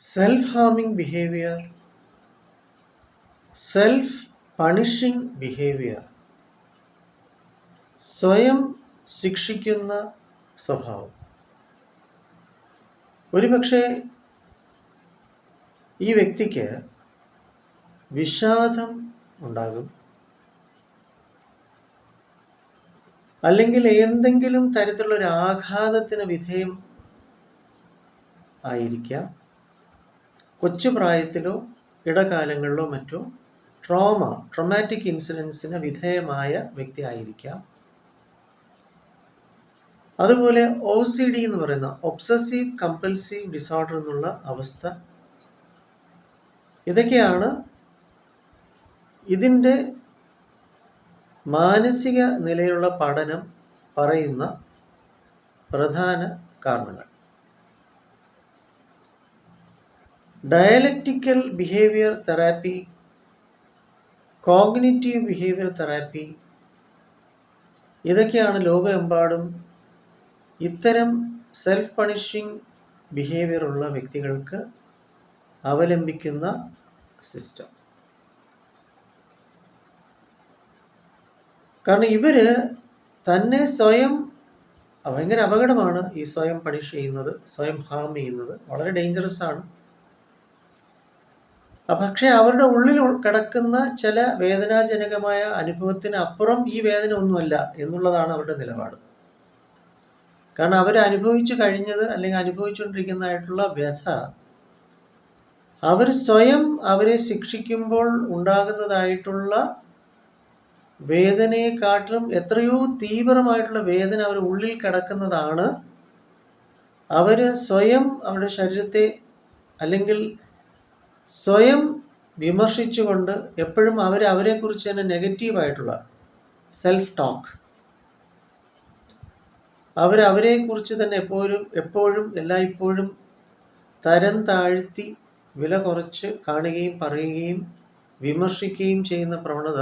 Self ഹാമിങ് behaviour self punishing behaviour സ്വയം ശിക്ഷിക്കുന്ന സ്വഭാവം. ഒരുപക്ഷെ ഈ വ്യക്തിക്ക് വിഷാദം ഉണ്ടാകും. അല്ലെങ്കിൽ എന്തെങ്കിലും തരത്തിലുള്ള ഒരു ആഘാതത്തിന് വിധേയം ആയിരിക്കാം. കൊച്ചു പ്രായത്തിലോ ഇടകാലങ്ങളിലോ മറ്റോ ട്രോമ ട്രോമാറ്റിക് ഇൻസിഡൻസിന് വിധേയമായ വ്യക്തി ആയിരിക്കാം അതുപോലെ ഒ സി ഡി എന്ന് പറയുന്ന ഒബ്സസീവ് കമ്പൽസീവ് ഡിസോർഡർ എന്നുള്ള അവസ്ഥ. ഇതൊക്കെയാണ് ഇതിന്റെ മാനസിക നിലയിലുള്ള പഠനം പറയുന്ന പ്രധാന കാരണങ്ങൾ. Dialectical behaviour therapy cognitive behaviour therapy ഇതൊക്കെയാണ് ലോകമെമ്പാടും ഇത്തരം സെൽഫ് പണിഷിങ് ബിഹേവിയർ ഉള്ള വ്യക്തികൾക്ക് അവലംബിക്കുന്ന സിസ്റ്റം കാരണം ഇവർ തന്നെ സ്വയം ഭയങ്കര അപകടമാണ് ഈ സ്വയം പണിഷ് ചെയ്യുന്നത് സ്വയം ഹാം ചെയ്യുന്നത്. വളരെ ഡേഞ്ചറസ് ആണ്. പക്ഷെ അവരുടെ ഉള്ളിൽ കിടക്കുന്ന ചില വേദനാജനകമായ അനുഭവത്തിന് അപ്പുറം ഈ വേദന ഒന്നുമല്ല എന്നുള്ളതാണ് അവരുടെ നിലപാട്. കാരണം അവർ അനുഭവിച്ചു കഴിഞ്ഞത് അല്ലെങ്കിൽ അനുഭവിച്ചുകൊണ്ടിരിക്കുന്നതായിട്ടുള്ള വ്യഥ അവർ സ്വയം അവരെ ശിക്ഷിക്കുമ്പോൾ ഉണ്ടാകുന്നതായിട്ടുള്ള വേദനയെക്കാട്ടിലും എത്രയോ തീവ്രമായിട്ടുള്ള വേദന അവർ ഉള്ളിൽ കിടക്കുന്നതാണ്. അവർ സ്വയം അവരുടെ ശരീരത്തെ അല്ലെങ്കിൽ സ്വയം വിമർശിച്ചുകൊണ്ട് എപ്പോഴും അവർ അവരെക്കുറിച്ച് തന്നെ നെഗറ്റീവായിട്ടുള്ള സെൽഫ് ടോക്ക് അവർ അവരെക്കുറിച്ച് തന്നെ എപ്പോഴും എപ്പോഴും എല്ലായ്പ്പോഴും തരം താഴ്ത്തി വില കുറച്ച് കാണുകയും പറയുകയും വിമർശിക്കുകയും ചെയ്യുന്ന പ്രവണത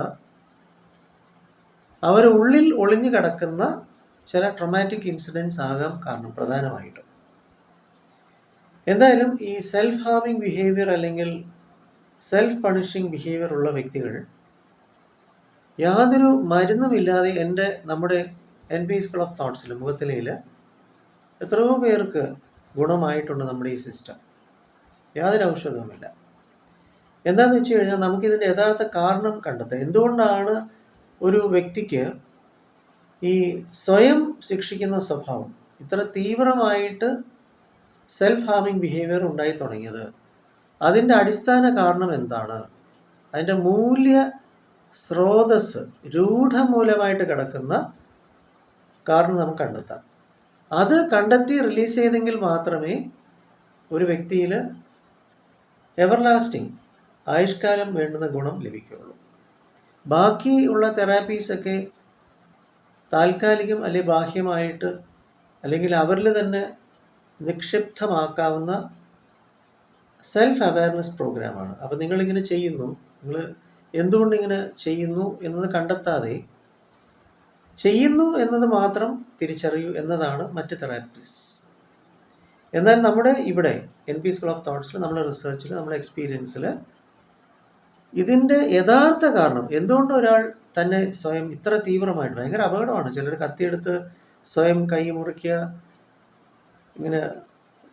അവർ ഉള്ളിൽ ഒളിഞ്ഞു കിടക്കുന്ന ചില ട്രൊമാറ്റിക് ഇൻസിഡൻസ് ആകാം കാരണം പ്രധാനമായിട്ടും. എന്തായാലും ഈ സെൽഫ് ഹാമിങ് ബിഹേവിയർ അല്ലെങ്കിൽ സെൽഫ് പണിഷിങ് ബിഹേവിയർ ഉള്ള വ്യക്തികൾ യാതൊരു മരുന്നുമില്ലാതെ എന്റെ നമ്മുടെ എൻ പി സ്കൂൾ ഓഫ് തോട്ട്സിൽ മുഖത്തിലയിൽ എത്രയോ പേർക്ക് ഗുണമായിട്ടുണ്ട് നമ്മുടെ ഈ സിസ്റ്റം യാതൊരു ഔഷധവുമില്ല. എന്താണെന്ന് വെച്ച് കഴിഞ്ഞാൽ നമുക്കിതിന്റെ യഥാർത്ഥ കാരണം കണ്ടെത്താം എന്തുകൊണ്ടാണ് ഒരു വ്യക്തിക്ക് ഈ സ്വയം ശിക്ഷിക്കുന്ന സ്വഭാവം ഇത്ര തീവ്രമായിട്ട് സെൽഫ് ഹാമിങ് ബിഹേവിയർ ഉണ്ടായി തുടങ്ങിയത്. അതിന്റെ അടിസ്ഥാന കാരണം എന്താണ്? അതിന്റെ മൂല്യ സ്രോതസ് രൂഢമൂലമായിട്ട് കിടക്കുന്ന കാരണം നമുക്ക് കണ്ടെത്താം. അത് കണ്ടെത്തി റിലീസ് ചെയ്തെങ്കിൽ മാത്രമേ ഒരു വ്യക്തിയിൽ എവർലാസ്റ്റിംഗ് ആയുഷ്കാലം വേണ്ടുന്ന ഗുണം ലഭിക്കുകയുള്ളൂ. ബാക്കിയുള്ള തെറാപ്പീസൊക്കെ താൽക്കാലികം അല്ലെങ്കിൽ ബാഹ്യമായിട്ട് അല്ലെങ്കിൽ അവരിൽ തന്നെ നിക്ഷിപ്തമാക്കാവുന്ന സെൽഫ് അവയർനെസ് പ്രോഗ്രാമാണ് അപ്പോൾ നിങ്ങളിങ്ങനെ ചെയ്യുന്നു. നിങ്ങൾ എന്തുകൊണ്ടിങ്ങനെ ചെയ്യുന്നു എന്നത് കണ്ടെത്താതെ ചെയ്യുന്നു എന്നത് മാത്രം തിരിച്ചറിയൂ എന്നതാണ് മറ്റ് തെറാപ്പീസ് എന്നാൽ നമ്മുടെ ഇവിടെ എൻ പി സ്കൂൾ ഓഫ് തോട്ട്സിൽ നമ്മുടെ റിസർച്ചിൽ നമ്മുടെ എക്സ്പീരിയൻസിൽ ഇതിന്റെ യഥാർത്ഥ കാരണം എന്തുകൊണ്ട് ഒരാൾ തന്നെ സ്വയം ഇത്ര തീവ്രമായിട്ട് ഭയങ്കര അപകടമാണ്. ചിലർ കത്തിയെടുത്ത് സ്വയം കൈ മുറിക്കുക ഇങ്ങനെ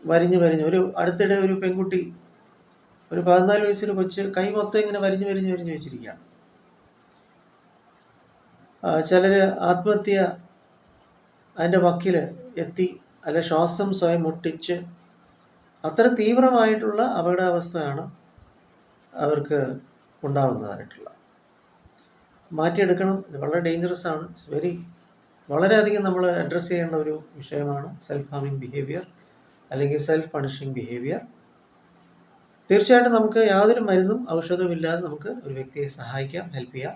വരിഞ്ഞ് വരിഞ്ഞ്. ഒരു അടുത്തിടെ ഒരു പെൺകുട്ടി ഒരു പതിനാല് വയസ്സിൽ കൊച്ച് കൈ മൊത്തം ഇങ്ങനെ വരിഞ്ഞ് വരിഞ്ഞ് വരിഞ്ഞ് വെച്ചിരിക്കുകയാണ്. ചിലർ ആത്മഹത്യ അതിന്റെ വക്കിൽ എത്തി അല്ലെ ശ്വാസം സ്വയം മുട്ടിച്ച് അത്ര തീവ്രമായിട്ടുള്ള അപകടാവസ്ഥയാണ് അവർക്ക് ഉണ്ടാവുന്നതായിട്ടുള്ള മാറ്റിയെടുക്കണം ഇത് വളരെ ഡേഞ്ചറസ് ആണ് ഇറ്റ്സ് വെരി വളരെയധികം നമ്മൾ അഡ്രസ്സ് ചെയ്യേണ്ട ഒരു വിഷയമാണ് സെൽഫ് ഹാമിങ് ബിഹേവിയർ അല്ലെങ്കിൽ സെൽഫ് പണിഷിങ് ബിഹേവിയർ തീർച്ചയായിട്ടും നമുക്ക് യാതൊരു മരുന്നും ഔഷധവും ഇല്ലാതെ നമുക്ക് ഒരു വ്യക്തിയെ സഹായിക്കാം ഹെൽപ്പ് ചെയ്യാം.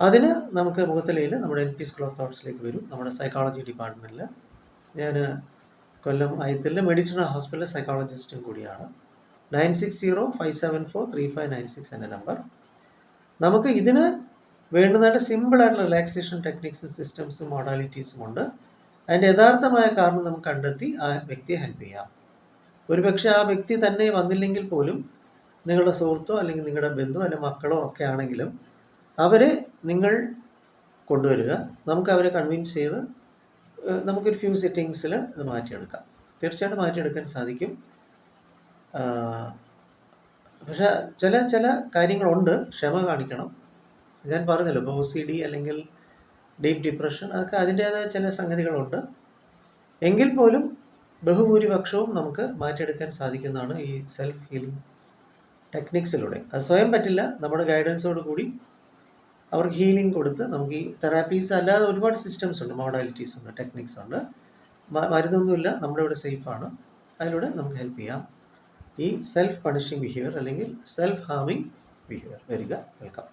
അതിന് നമുക്ക് മുഖത്തലയിൽ നമ്മുടെ എൻ പി സ്കൂൾ ഓഫ് തോട്ട്സിലേക്ക് വരും നമ്മുടെ സൈക്കോളജി ഡിപ്പാർട്ട്മെന്റിൽ ഞാൻ കൊല്ലം അയത്തിലെ മെഡിറ്റർ ഹോസ്പിറ്റലിലെ സൈക്കോളജിസ്റ്റും കൂടിയാണ്. Nine six zero five seven four three five nine six എന്റെ നമ്പർ നമുക്ക് ഇതിന് വേണ്ടുന്നതായിട്ട് സിമ്പിളായിട്ടുള്ള റിലാക്സേഷൻ ടെക്നിക്സും സിസ്റ്റംസും മോഡാലിറ്റീസും ഉണ്ട്. അതിന്റെ യഥാർത്ഥമായ കാരണം നമുക്ക് കണ്ടെത്തി ആ വ്യക്തിയെ ഹെൽപ്പ് ചെയ്യാം. ഒരുപക്ഷെ ആ വ്യക്തി തന്നെ വന്നില്ലെങ്കിൽ പോലും നിങ്ങളുടെ സുഹൃത്തോ അല്ലെങ്കിൽ നിങ്ങളുടെ ബന്ധുവോ അല്ലെങ്കിൽ മക്കളോ ഒക്കെ ആണെങ്കിലും അവരെ നിങ്ങൾ കൊണ്ടുവരിക. നമുക്ക് അവരെ കൺവിൻസ് ചെയ്ത് നമുക്കൊരു ഫ്യൂ സെറ്റിങ്സിൽ ഇത് മാറ്റിയെടുക്കാം. തീർച്ചയായിട്ടും മാറ്റിയെടുക്കാൻ സാധിക്കും. പക്ഷെ ചില ചില കാര്യങ്ങളുണ്ട്. ക്ഷമ കാണിക്കണം. ഞാൻ പറഞ്ഞല്ലോ ഇപ്പോൾ ഒ സി ഡി അല്ലെങ്കിൽ ഡീപ്പ് ഡിപ്രഷൻ അതൊക്കെ അതിന്റേതായ ചില സംഗതികളുണ്ട്. എങ്കിൽ പോലും ബഹുഭൂരിപക്ഷവും നമുക്ക് മാറ്റിയെടുക്കാൻ സാധിക്കുന്നതാണ് ഈ സെൽഫ് ഹീലിംഗ് ടെക്നിക്സിലൂടെ അത് സ്വയം പറ്റില്ല നമ്മുടെ ഗൈഡൻസോട് കൂടി അവർക്ക് ഹീലിംഗ് കൊടുത്ത് നമുക്ക് ഈ തെറാപ്പീസ് അല്ലാതെ ഒരുപാട് സിസ്റ്റംസ് ഉണ്ട് മോഡാലിറ്റീസ് ഉണ്ട് ടെക്നിക്സ് ഉണ്ട്. മരുന്നൊന്നുമില്ല നമ്മുടെ ഇവിടെ സേഫാണ് അതിലൂടെ നമുക്ക് ഹെൽപ്പ് ചെയ്യാം. ഈ സെൽഫ് പണിഷിംഗ് ബിഹേവിയർ അല്ലെങ്കിൽ സെൽഫ് ഹാമിങ് ബിഹേവിയർ വരിക വെൽക്കം